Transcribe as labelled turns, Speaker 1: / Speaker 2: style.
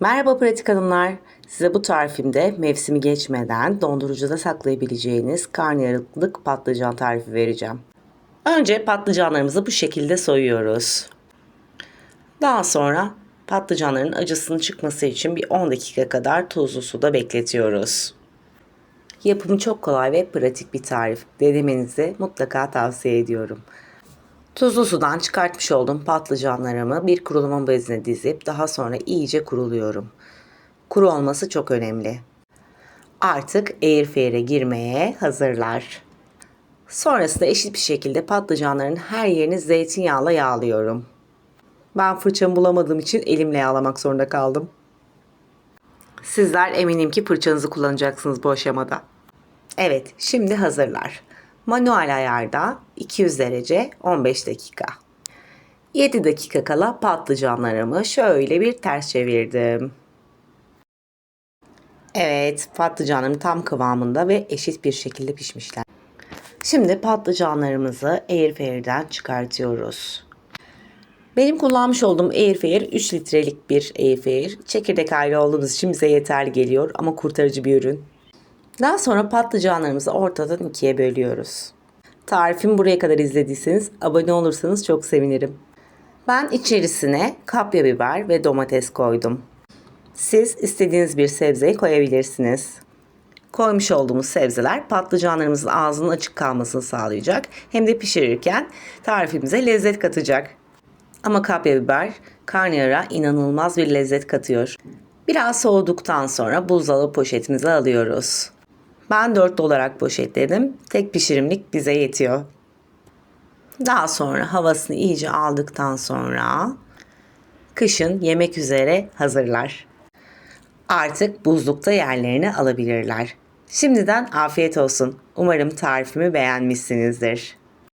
Speaker 1: Merhaba pratik hanımlar. Size bu tarifimde mevsimi geçmeden dondurucuda saklayabileceğiniz karnıyarıklık patlıcan tarifi vereceğim. Önce patlıcanlarımızı bu şekilde soyuyoruz. Daha sonra patlıcanların acısının çıkması için bir 10 dakika kadar tuzlu suda bekletiyoruz. Yapımı çok kolay ve pratik bir tarif. Denemenizi mutlaka tavsiye ediyorum. Tuzlu sudan çıkartmış olduğum patlıcanlarımı bir kurulama bezine dizip daha sonra iyice kuruluyorum. Kuru olması çok önemli. Artık airfryer'e girmeye hazırlar. Sonrasında eşit bir şekilde patlıcanların her yerini zeytinyağla yağlıyorum. Ben fırçamı bulamadığım için elimle yağlamak zorunda kaldım. Sizler eminim ki fırçanızı kullanacaksınız bu aşamada. Evet, şimdi hazırlar. Manuel ayarda 200 derece 15 dakika. 7 dakika kala patlıcanlarımı şöyle bir ters çevirdim. Evet, patlıcanlarım tam kıvamında ve eşit bir şekilde pişmişler. Şimdi patlıcanlarımızı airfryer'den çıkartıyoruz. Benim kullanmış olduğum airfryer 3 litrelik bir airfryer. Çekirdek aile olduğumuz için bize yeterli geliyor ama kurtarıcı bir ürün. Daha sonra patlıcanlarımızı ortadan ikiye bölüyoruz. Tarifimi buraya kadar izlediyseniz abone olursanız çok sevinirim. Ben içerisine kapya biber ve domates koydum. Siz istediğiniz bir sebzeyi koyabilirsiniz. Koymuş olduğumuz sebzeler patlıcanlarımızın ağzının açık kalmasını sağlayacak. Hem de pişirirken tarifimize lezzet katacak. Ama kapya biber karnıyara inanılmaz bir lezzet katıyor. Biraz soğuduktan sonra buzdolabı poşetimize alıyoruz. Ben 4 olarak poşetledim. Tek pişirimlik bize yetiyor. Daha sonra havasını iyice aldıktan sonra kışın yemek üzere hazırlar. Artık buzlukta yerlerini alabilirler. Şimdiden afiyet olsun. Umarım tarifimi beğenmişsinizdir.